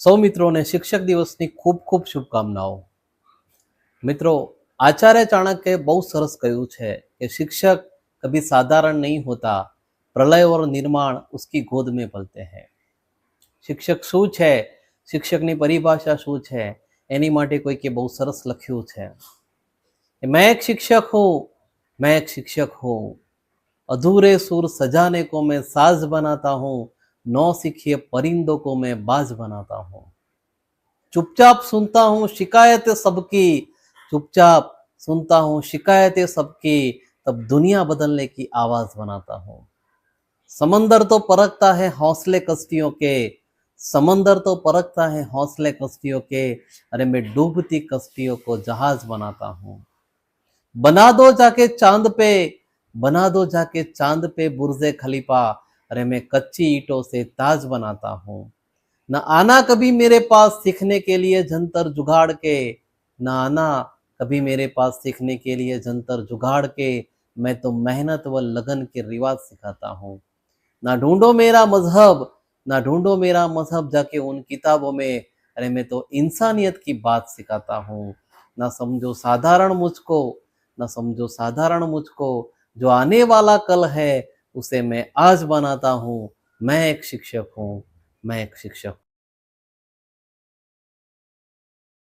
સૌ મિત્રોને શિક્ષક દિવસની ખૂબ ખૂબ શુભકામનાઓ મિત્રો આચાર્ય ચાણક્યે બહુ સરસ કહ્યું છે કે શિક્ષક કભી સાધારણ નહીં હોતા પ્રલય और નિર્માણ उसकी गोद में पलते हैं શિક્ષક શું છે શિક્ષકની પરિભાષા શું છે એની માટે કોઈકે બહુ સરસ લખ્યું છે કે मैं एक शिक्षक हूँ मैं एक शिक्षक हूँ अधूरे सुर सजाने को मैं साज बनाता हूँ नौ सीखिए परिंदों को मैं बाज बनाता हूँ। चुपचाप सुनता हूँ शिकायतें सबकी, चुपचाप सुनता हूँ शिकायतें सबकी, तब दुनिया बदलने की आवाज़ बनाता हूँ। समंदर तो परखता है हौसले कश्तियों के, समंदर तो परखता है हौसले कश्तियों के, अरे मैं डूबती कश्तियों को जहाज़ बनाता हूँ। बना दो जाके चाँद पे, बना दो जाके चाँद पे बुर्जे खलीफा अरे मैं कच्ची ईटों से ताज बनाता हूँ। न आना कभी मेरे पास सीखने के लिए जंतर जुगाड़ के, न आना कभी मेरे पास सीखने के लिए जंतर जुगाड़ के, मैं तो मेहनत व लगन के रिवाज सिखाता हूँ। ना ढूंढो मेरा मज़हब, ना ढूंढो मेरा मज़हब जाके उन किताबों में, अरे मैं तो इंसानियत की बात सिखाता हूँ। ना समझो साधारण मुझको, ना समझो साधारण मुझको, जो आने वाला कल है उसे मैं आज बनाता हूँ। मैं एक शिक्षक हूँ। मैं एक शिक्षक